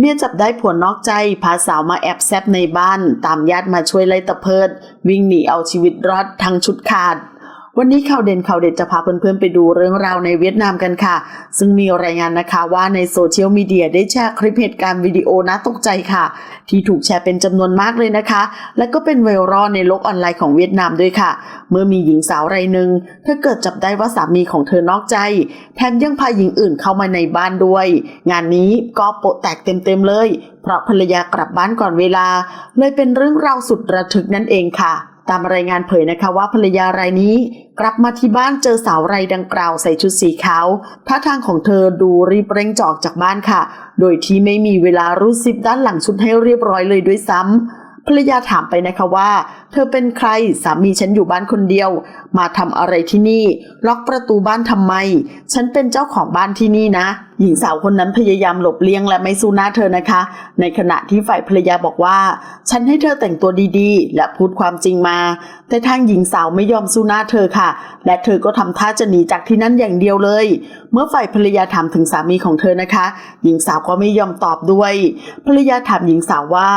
เมียจับได้ผัวนอกใจ พาสาวมาแอบแซบในบ้าน ตามญาติมาช่วยไล่ตะเพิด วิ่งหนีเอาชีวิตรอดทั้งชุดขาด วันนี้ข่าวเด่นข่าวเด็ดจะพาเพื่อนๆไปดูเรื่องราวในเวียดนามกันค่ะ ซึ่งมีรายงานนะคะว่าในโซเชียลมีเดียได้แชร์คลิปเหตุการณ์วิดีโอน่าตกใจค่ะ ที่ถูกแชร์เป็นจำนวนมากเลยนะคะ และก็เป็นไวรัลในโลกออนไลน์ของเวียดนามด้วยค่ะ เมื่อมีหญิงสาวรายหนึ่งเธอเกิดจับได้ว่าสามีของเธอนอกใจ แถมยังพาหญิงอื่นเข้ามาในบ้านด้วย งานนี้ก็โปะแตกเต็มๆเลย เพราะภรรยากลับบ้านก่อนเวลา เลยเป็นเรื่องราวสุดระทึกนั่นเองค่ะ ตามรายงานเผยนะคะว่าภรรยารายนี้กลับมาที่บ้านเจอสาวรายดังกล่าวใส่ชุดสีขาวท่าทางของเธอดูรีบเร่งจออกจากบ้านค่ะ โดยที่ไม่มีเวลารูดซิปด้านหลังชุดให้เรียบร้อยเลยด้วยซ้ำภรรยาถามไปนะคะว่า เธอเป็นใครสามีฉันอยู่บ้านคนเดียว มาทำอะไรที่นี่ ล็อกประตูบ้านทำไม ฉันเป็นเจ้าของบ้านที่นี่นะ หญิงสาวคนนั้นพยายามหลบเลี่ยงและไม่สู้หน้าเธอนะคะ ในขณะที่ฝ่ายภรรยาบอกว่า ฉันให้เธอแต่งตัวดีๆ และพูดความจริงมา แต่ทางหญิงสาวไม่ยอมสู้หน้าเธอค่ะ และเธอก็ทำท่าจะหนีจากที่นั่นอย่างเดียวเลย เมื่อฝ่ายภรรยาถามถึงสามีของเธอนะคะ หญิงสาวก็ไม่ยอมตอบด้วย ภรรยาถามหญิงสาวว่า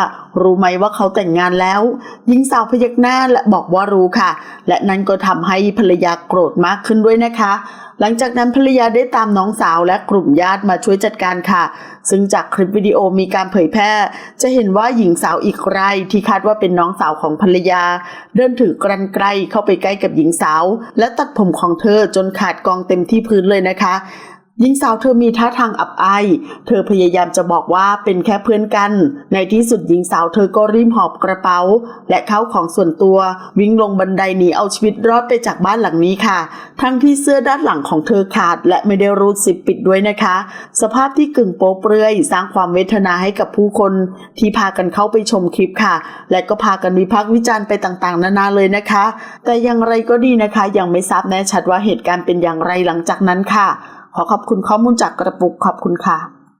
รู้ไหมว่าเขาแต่งงานแล้ว หญิงสาวพยักหน้าและบอกว่ารู้ค่ะ และนั่นก็ทำให้ภรรยาโกรธมากขึ้นด้วยนะคะ หลังจากนั้นภรรยาได้ตามน้องสาวและกลุ่มญาติมาช่วยจัดการค่ะ ซึ่งจากคลิปวิดีโอมีการเผยแพร่ จะเห็นว่าหญิงสาวอีกรายที่คาดว่าเป็นน้องสาวของภรรยา เดินถือกรันไกรเข้าไปใกล้กับหญิงสาว และตัดผมของเธอจนขาดกองเต็มที่พื้นเลยนะคะ หญิงสาวเธอมีท่าทางอับอาย เธอพยายามจะบอกว่าเป็นแค่เพื่อนกัน ในที่สุดหญิงสาวเธอก็รีบหอบกระเป๋า และเข้าของส่วนตัววิ่งลงบันไดหนีเอาชีวิตรอดไปจากบ้านหลังนี้ค่ะ ทั้งที่เสื้อด้านหลังของเธอขาดและไม่ได้รูดซิปปิดด้วยนะคะ สภาพที่กึ่งโป๊เปลือยสร้างความเวทนาให้กับผู้คนที่พากันเข้าไปชมคลิปค่ะ และก็พากันวิพากษ์วิจารณ์ไปต่างๆ นานาเลยนะคะ แต่อย่างไรก็ดีนะคะ ยังไม่ทราบแน่ชัดว่าเหตุการณ์เป็นอย่างไรหลังจากนั้นค่ะ ขอขอบคุณข้อมูลจากกระปุกขอบคุณค่ะ